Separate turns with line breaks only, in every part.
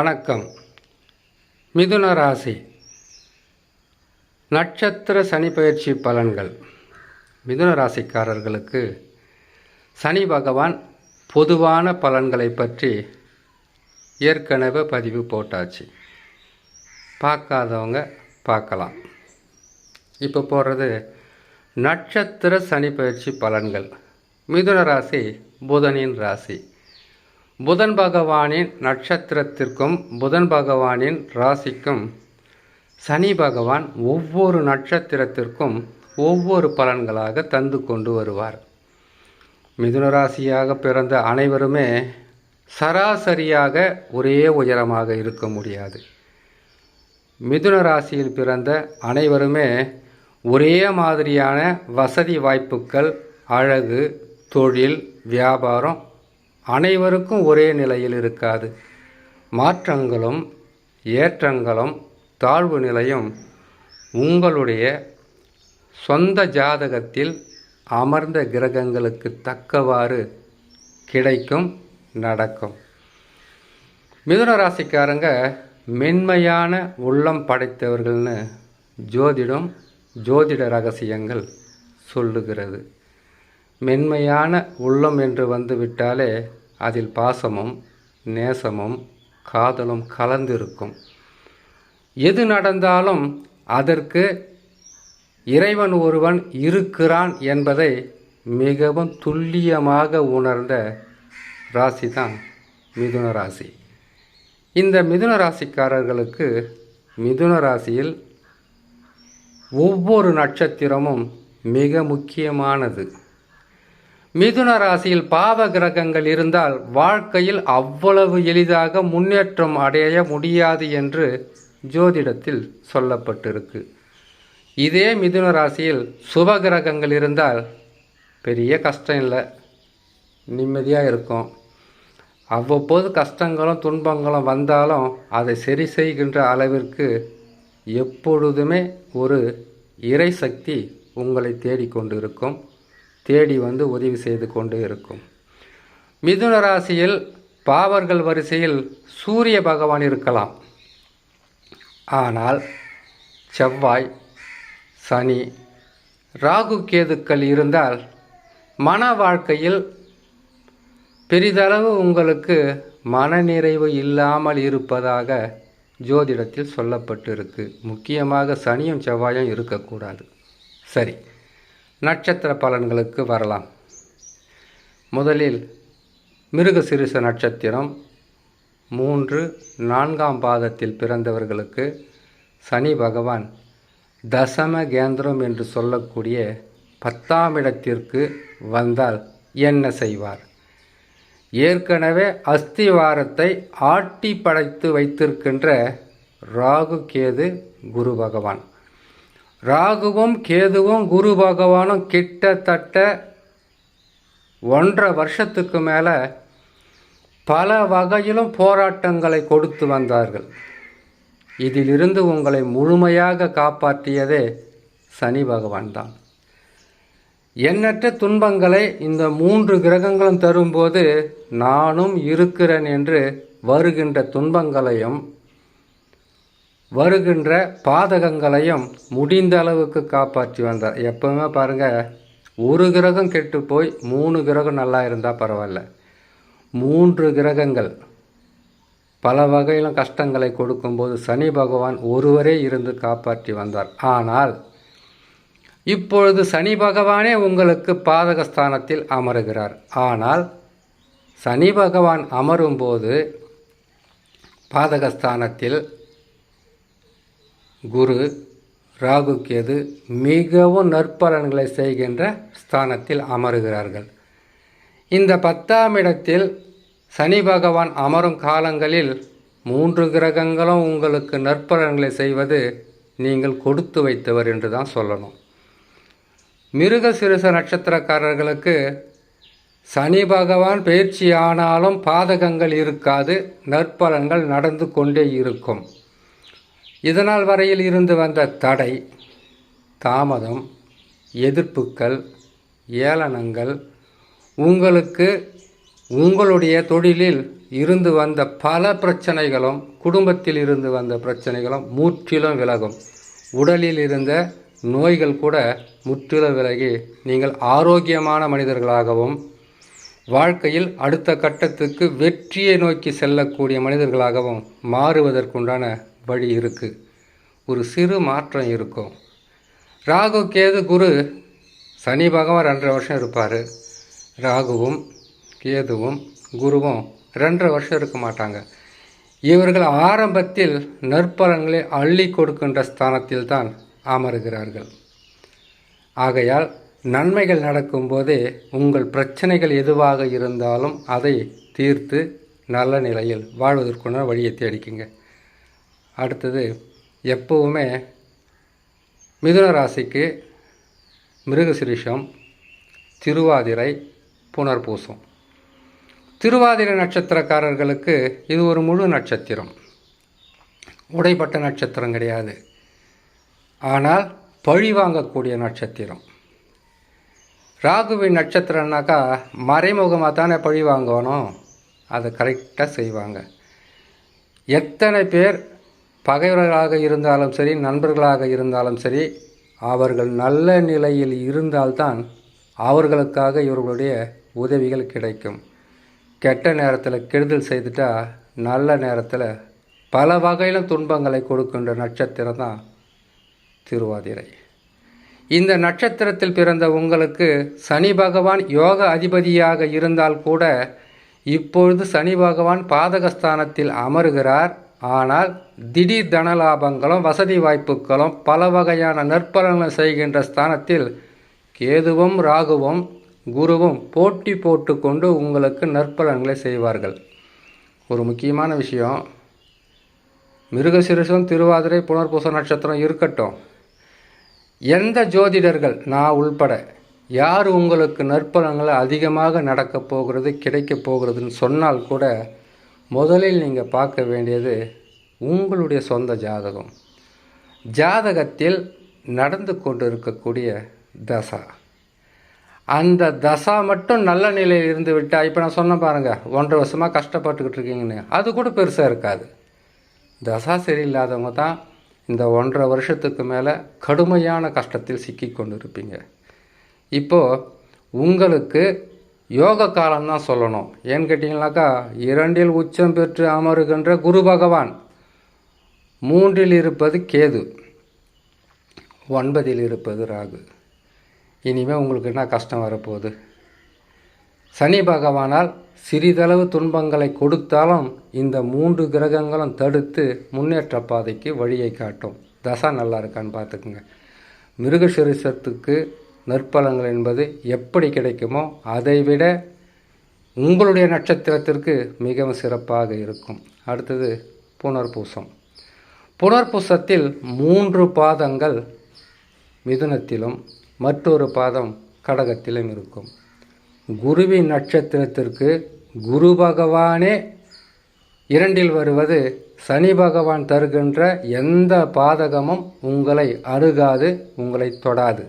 வணக்கம். மிதுன ராசி. நட்சத்திர சனி பயிற்சி பலன்கள். மிதுன ராசிக்காரர்களுக்கு சனி பகவான் பொதுவான பலன்களை பற்றி ஏற்கனவே பதிவு போட்டாச்சு. பார்க்காதவங்க பார்க்கலாம். இப்போ போகிறது நட்சத்திர சனி பயிற்சி பலன்கள். மிதுன ராசி புதனின் ராசி. புதன் பகவானின் நட்சத்திரத்திற்கும் புதன் பகவானின் ராசிக்கும் சனி பகவான் ஒவ்வொரு நட்சத்திரத்திற்கும் ஒவ்வொரு பலன்களாக தந்து கொண்டு வருவார். மிதுன ராசியாக பிறந்த அனைவருமே சராசரியாக ஒரே உயரமாக இருக்க முடியாது. மிதுன ராசியில் பிறந்த அனைவருமே ஒரே மாதிரியான வசதி வாய்ப்புகள் அழகு தொழில் வியாபாரம் அனைவருக்கும் ஒரே நிலையில் இருக்காது. மாற்றங்களும் ஏற்றங்களும் தாழ்வு நிலையும் உங்களுடைய சொந்த ஜாதகத்தில் அமர்ந்த கிரகங்களுக்கு தக்கவாறு கிடைக்கும் நடக்கும். மிதுன ராசிக்காரங்க மென்மையான உள்ளம் படைத்தவர்கள்னு ஜோதிடம் ஜோதிட ரகசியங்கள் சொல்லுகிறது. மென்மையான உள்ளம் என்று வந்துவிட்டாலே அதில் பாசமும் நேசமும் காதலும் கலந்திருக்கும். எது நடந்தாலும் அதற்கு இறைவன் ஒருவன் இருக்கிறான் என்பதை மிகவும் துல்லியமாக உணர்ந்த ராசி தான் மிதுன ராசி. இந்த மிதுன ராசிக்காரர்களுக்கு மிதுன ராசியில் ஒவ்வொரு நட்சத்திரமும் மிக முக்கியமானது. மிதுன ராசியில் பாவ கிரகங்கள் இருந்தால் வாழ்க்கையில் அவ்வளவு எளிதாக முன்னேற்றம் அடைய முடியாது என்று ஜோதிடத்தில் சொல்லப்பட்டிருக்கு. இதே மிதுன ராசியில் சுப கிரகங்கள் இருந்தால் பெரிய கஷ்டம் இல்லை. நிம்மதியாக இருக்கும். அவ்வப்போது கஷ்டங்களும் துன்பங்களும் வந்தாலும் அதை சரி செய்கின்ற அளவிற்கு எப்பொழுதுமே ஒரு இறை சக்தி உங்களை தேடிக்கொண்டு இருக்கும் தேடி வந்து உதவி செய்து கொண்டு இருக்கும். மிதுன ராசியில் பாவர்கள் வரிசையில் சூரிய பகவான் இருக்கலாம். ஆனால் செவ்வாய் சனி ராகு கேதுக்கள் இருந்தால் மன வாழ்க்கையில் பெரிதளவு உங்களுக்கு மனநிறைவு இல்லாமல் இருப்பதாக ஜோதிடத்தில் சொல்லப்பட்டிருக்கு. முக்கியமாக சனியும் செவ்வாயும் இருக்கக்கூடாது. சரி. நட்சத்திர பலன்களுக்கு வரலாம். முதலில் மிருகசிறுச நட்சத்திரம் மூன்று நான்காம் பாதத்தில் பிறந்தவர்களுக்கு சனி பகவான் தசம கேந்திரம் என்று சொல்லக்கூடிய பத்தாம் இடத்திற்கு வந்தால் என்ன செய்வார்? ஏற்கனவே அஸ்திவாரத்தை ஆட்டி படைத்து வைத்திருக்கின்ற ராகு கேது குரு பகவான். ராகுவும் கேதுவும் குரு பகவானும் கிட்டத்தட்ட ஒன்றரை வருஷத்துக்கு மேலே பல வகையிலும் போராட்டங்களை கொடுத்து வந்தார்கள். இதிலிருந்து உங்களை முழுமையாக காப்பாற்றியதே சனி பகவான் தான். எண்ணற்ற துன்பங்களை இந்த மூன்று கிரகங்களும் தரும்போது நானும் இருக்கிறேன் என்று வருகின்ற துன்பங்களையும் வருகின்ற பாதகங்களையும் முடிந்த அளவுக்கு காப்பாற்றி வந்தார். எப்பவுமே பாருங்கள் ஒரு கிரகம் கெட்டு போய் மூணு கிரகம் நல்லா இருந்தால் பரவாயில்ல. மூன்று கிரகங்கள் பல வகையிலும் கஷ்டங்களை கொடுக்கும்போது சனி பகவான் ஒருவரே இருந்து காப்பாற்றி வந்தார். ஆனால் இப்பொழுது சனி பகவானே உங்களுக்கு பாதகஸ்தானத்தில் அமருகிறார். ஆனால் சனி பகவான் அமரும்போது பாதகஸ்தானத்தில் குரு ராகு கேது மிகவும் நற்பலன்களை செய்கின்ற ஸ்தானத்தில் அமருகிறார்கள். இந்த பத்தாம் இடத்தில் சனி பகவான் அமரும் காலங்களில் மூன்று கிரகங்களும் உங்களுக்கு நற்பலன்களை செய்வது நீங்கள் கொடுத்து வைத்தவர் என்று தான் சொல்லணும். மிருக சிறுச நட்சத்திரக்காரர்களுக்கு சனி பகவான் பயிற்சி ஆனாலும் பாதகங்கள் இருக்காது நற்பலன்கள் நடந்து கொண்டே இருக்கும். இதனால் வரையில் இருந்து வந்த தடை தாமதம் எதிர்ப்புக்கள் ஏளனங்கள் உங்களுக்கு உங்களுடைய தொழிலில் இருந்து வந்த பல பிரச்சனைகளும் குடும்பத்தில் இருந்து வந்த பிரச்சனைகளும் முற்றிலும் விலகும். உடலில் இருந்த நோய்கள் கூட முற்றிலும் விலகி நீங்கள் ஆரோக்கியமான மனிதர்களாகவும் வாழ்க்கையில் அடுத்த கட்டத்துக்கு வெற்றியை நோக்கி செல்லக்கூடிய மனிதர்களாகவும் மாறுவதற்குண்டான வழி இருக்குது ஒரு சிறு மாற்றம் இருக்கும். ராகு கேது குரு சனி பகவான் ரெண்டரை வருஷம் இருப்பார். ராகுவும் கேதுவும் குருவும் ரெண்டரை வருஷம் இருக்க மாட்டாங்க. இவர்கள் ஆரம்பத்தில் நற்பலன்களை அள்ளி கொடுக்கின்ற ஸ்தானத்தில் தான் அமருகிறார்கள். ஆகையால் நன்மைகள் நடக்கும்போதே உங்கள் பிரச்சனைகள் எதுவாக இருந்தாலும் அதை தீர்த்து நல்ல நிலையில் வாழ்வதற்குன வழியை தேடிக்குங்க. அடுத்தது எப்பவுமே மிதுன ராசிக்கு மிருகசிரிஷம் திருவாதிரை புனர்பூசம். திருவாதிரை நட்சத்திரக்காரர்களுக்கு இது ஒரு முழு நட்சத்திரம். உடைப்பட்ட நட்சத்திரம் கிடையாது. ஆனால் பழி வாங்கக்கூடிய நட்சத்திரம். ராகுவின் நட்சத்திரம்னாக்கா மறைமுகமாக தானே பழி வாங்கணும். அதை கரெக்டாக செய்வாங்க. எத்தனை பேர் பகைவர்களாக இருந்தாலும் சரி நண்பர்களாக இருந்தாலும் சரி அவர்கள் நல்ல நிலையில் இருந்தால்தான் அவர்களுக்காக இவர்களுடைய உதவிகள் கிடைக்கும். கெட்ட நேரத்தில் கெடுதல் செய்துட்டா நல்ல நேரத்தில் பல வகையிலும் துன்பங்களை கொடுக்கின்ற நட்சத்திரம் தான் திருவாதிரை. இந்த நட்சத்திரத்தில் பிறந்த உங்களுக்கு சனி பகவான் யோக அதிபதியாக இருந்தால் கூட இப்பொழுது சனி பகவான் பாதகஸ்தானத்தில் அமருகிறார். ஆனால் திடீர் தனலாபங்களும் வசதி வாய்ப்புகளும் பல வகையான நற்பலன்கள் செய்கின்ற ஸ்தானத்தில் கேதுவும் ராகுவும் குருவும் போட்டி போட்டுக்கொண்டு உங்களுக்கு நற்பலன்களை செய்வார்கள். ஒரு முக்கியமான விஷயம் மிருகசிரசம் திருவாதிரை புனர்பூச நட்சத்திரம் இருக்கட்டும். எந்த ஜோதிடர்கள் நான் உள்பட யார் உங்களுக்கு நற்பலன்களை அதிகமாக நடக்கப் போகிறது கிடைக்கப் போகிறதுன்னு சொன்னால் கூட முதலில் நீங்கள் பார்க்க வேண்டியது உங்களுடைய சொந்த ஜாதகம். ஜாதகத்தில் நடந்து கொண்டு இருக்கக்கூடிய தசா. அந்த தசா மட்டும் நல்ல நிலையில் இருந்து விட்டால் இப்போ நான் சொன்ன பாருங்கள் ஒன்றரை வருஷமாக கஷ்டப்பட்டுக்கிட்டு இருக்கீங்கன்னு. அது கூட பெருசாக இருக்காது. தசா சரியில்லாதவங்க தான் இந்த ஒன்றரை வருஷத்துக்கு மேலே கடுமையான கஷ்டத்தில் சிக்கி கொண்டு இருப்பீங்க இப்போது உங்களுக்கு யோக காலம்தான் சொல்லணும். ஏன்னு கேட்டிங்கனாக்கா இரண்டில் உச்சம் பெற்று அமருகின்ற குரு பகவான் மூன்றில் இருப்பது கேது ஒன்பதில் இருப்பது ராகு. இனிமேல் உங்களுக்கு என்ன கஷ்டம் வரப்போகுது? சனி பகவானால் சிறிதளவு துன்பங்களை கொடுத்தாலும் இந்த மூன்று கிரகங்களும் தடுத்து முன்னேற்ற பாதைக்கு வழியை காட்டும். தசா நல்லா இருக்கான்னு பார்த்துக்குங்க. மிருகசரிசத்துக்கு நற்பலங்கள் என்பது எப்படி கிடைக்குமோ அதைவிட உங்களுடைய நட்சத்திரத்திற்கு மிகவும் சிறப்பாக இருக்கும். அடுத்தது புனர்பூசம். புனர்பூசத்தில் மூன்று பாதங்கள் மிதுனத்திலும் மற்றொரு பாதம் கடகத்திலும் இருக்கும். குருவின் நட்சத்திரத்திற்கு குரு பகவானே இரண்டில் வருவது சனி பகவான் தருகின்ற எந்த பாதகமும் உங்களை அருகாது உங்களை தொடாது.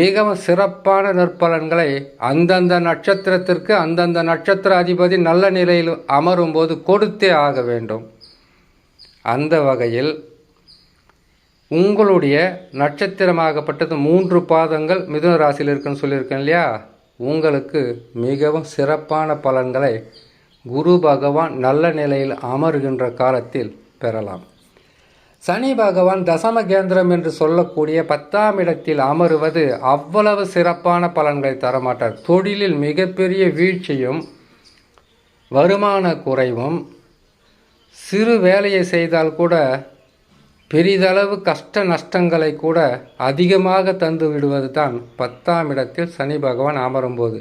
மிகவும் சிறப்பான நற்பலன்களை அந்தந்த நட்சத்திரத்திற்கு அந்தந்த நட்சத்திர அதிபதி நல்ல நிலையில் அமரும்போது கொடுத்தே ஆக வேண்டும். அந்த வகையில் உங்களுடைய நட்சத்திரமாகப்பட்டது மூன்று பாதங்கள் மிதுன ராசியில் இருக்குன்னு சொல்லியிருக்கேன் இல்லையா? உங்களுக்கு மிகவும் சிறப்பான பலன்களை குரு பகவான் நல்ல நிலையில் அமர்கின்ற காலத்தில் பெறலாம். சனி பகவான் தசம கேந்திரம் என்று சொல்லக்கூடிய பத்தாம் இடத்தில் அமருவது அவ்வளவு சிறப்பான பலன்களை தரமாட்டார். தொழிலில் மிகப்பெரிய வீழ்ச்சியும் வருமான குறைவும் சிறு வேலையை செய்தால் கூட பெரிதளவு கஷ்ட நஷ்டங்களை கூட அதிகமாக தந்து விடுவது தான் பத்தாம் இடத்தில் சனி பகவான் அமரும்போது.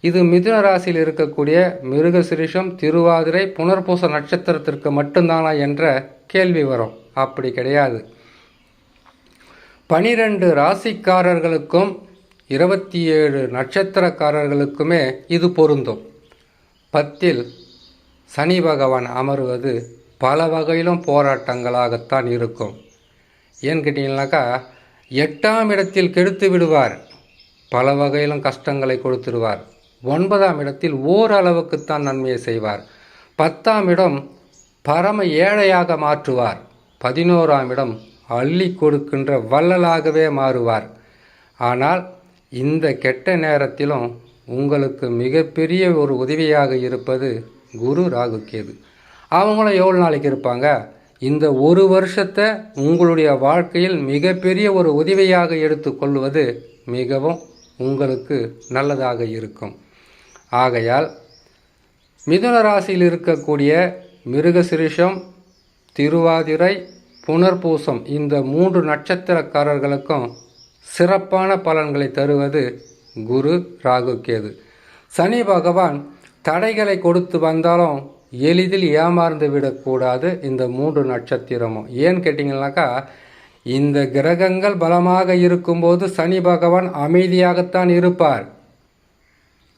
இது மிதுன ராசியில் இருக்கக்கூடிய மிருகசிரிஷம் திருவாதிரை புனர்பூச நட்சத்திரத்திற்கு மட்டும்தானா என்ற கேள்வி வரும். அப்படி கிடையாது. பனிரெண்டு ராசிக்காரர்களுக்கும் இருபத்தி ஏழு நட்சத்திரக்காரர்களுக்குமே இது பொருந்தும். பத்தில் சனி பகவான் அமருவது பல வகையிலும் போராட்டங்களாகத்தான் இருக்கும். ஏன்னு கேட்டிங்கனாக்கா எட்டாம் இடத்தில் கெடுத்து விடுவார். பல வகையிலும் கஷ்டங்களை கொடுத்துடுவார். ஒன்பதாம் இடத்தில் ஓரளவுக்குத்தான் நன்மையை செய்வார். பத்தாம் இடம் பரம ஏழையாக மாற்றுவார். பதினோராம் இடம் அள்ளி கொடுக்கின்ற வள்ளலாகவே மாறுவார். ஆனால் இந்த கெட்ட நேரத்திலும் உங்களுக்கு மிகப்பெரிய ஒரு உதவியாக இருப்பது குரு ராகு கேது. அவங்களும் எவ்வளோ நாளைக்கு இருப்பாங்க? இந்த ஒரு வருஷத்தை உங்களுடைய வாழ்க்கையில் மிகப்பெரிய ஒரு உதவியாக எடுத்துக்கொள்வது மிகவும் உங்களுக்கு நல்லதாக இருக்கும். ஆகையால் மிதுன ராசியில் இருக்கக்கூடிய மிருகசிரிஷம் திருவாதிரை புனர்பூசம் இந்த மூன்று நட்சத்திரக்காரர்களுக்கும் சிறப்பான பலன்களை தருவது குரு ராகு கேது. சனி பகவான் தடைகளை கொடுத்து வந்தாலும் எளிதில் ஏமாந்து விடக்கூடாது இந்த மூன்று நட்சத்திரமும். ஏன்னு கேட்டிங்கனாக்கா இந்த கிரகங்கள் பலமாக இருக்கும்போது சனி பகவான் அமைதியாகத்தான் இருப்பார்.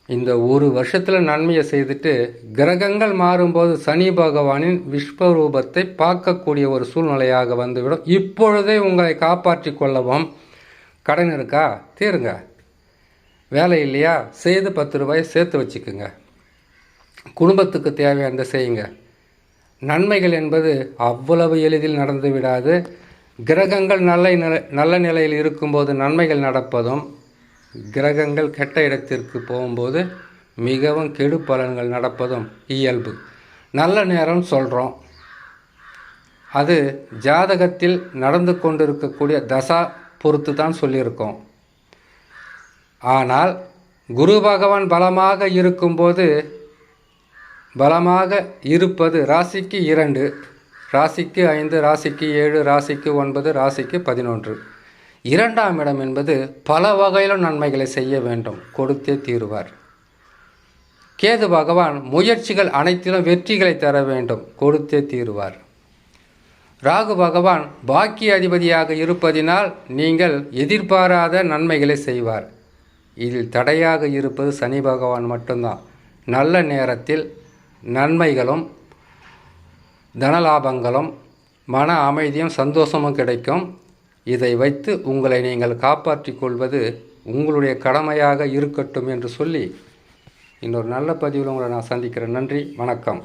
இந்த ஒரு வருஷத்தில் நன்மையை செய்துட்டு கிரகங்கள் மாறும்போது சனி பகவானின் விஸ்வரூபத்தை பார்க்கக்கூடிய ஒரு சூழ்நிலையாக வந்துவிடும். இப்பொழுதே உங்களை காப்பாற்றி கொள்ளவும் கடன் இருக்கா? தீருங்க. வேலை இல்லையா? செய்து பத்து ரூபாய் சேர்த்து வச்சுக்குங்க. குடும்பத்துக்கு தேவையானதை செய்யுங்க. நன்மைகள் என்பது அவ்வளவு எளிதில் நடந்து விடாது. கிரகங்கள் நல்ல நிலை நல்ல நிலையில் இருக்கும்போது நன்மைகள் நடப்பதும் கிரகங்கள் கெட்ட இடத்திற்கு போகும்போது மிகவும் கெடு பலன்கள் நடப்பதும் இயல்பு. நல்ல நேரம் சொல்கிறோம் அது ஜாதகத்தில் நடந்து கொண்டிருக்கக்கூடிய தசா பொறுத்து தான் சொல்லியிருக்கோம். ஆனால் குரு பகவான் பலமாக இருக்கும்போது பலமாக இருப்பது ராசிக்கு இரண்டு. ராசிக்கு ஐந்து ராசிக்கு ஏழு ராசிக்கு ஒன்பது ராசிக்கு பதினொன்று. இரண்டாம் இடம் என்பது பல வகையிலும் நன்மைகளை செய்ய வேண்டும். கொடுத்தே தீருவார். கேது பகவான் முயற்சிகள் அனைத்திலும் வெற்றிகளை தர வேண்டும். கொடுத்தே தீருவார். ராகு பகவான் பாக்கிய அதிபதியாக இருப்பதினால் நீங்கள் எதிர்பாராத நன்மைகளை செய்வார். இதில் தடையாக இருப்பது சனி பகவான் மட்டும்தான். நல்ல நேரத்தில் நன்மைகளும் தனலாபங்களும் மன அமைதியும் சந்தோஷமும் கிடைக்கும். இதை வைத்து உங்களை நீங்கள் காப்பாற்றிக் கொள்வது உங்களுடைய கடமையாக இருக்கட்டும் என்று சொல்லி இன்னொரு நல்ல பதிவில் உங்களை நான் சந்திக்கிறேன். நன்றி வணக்கம்.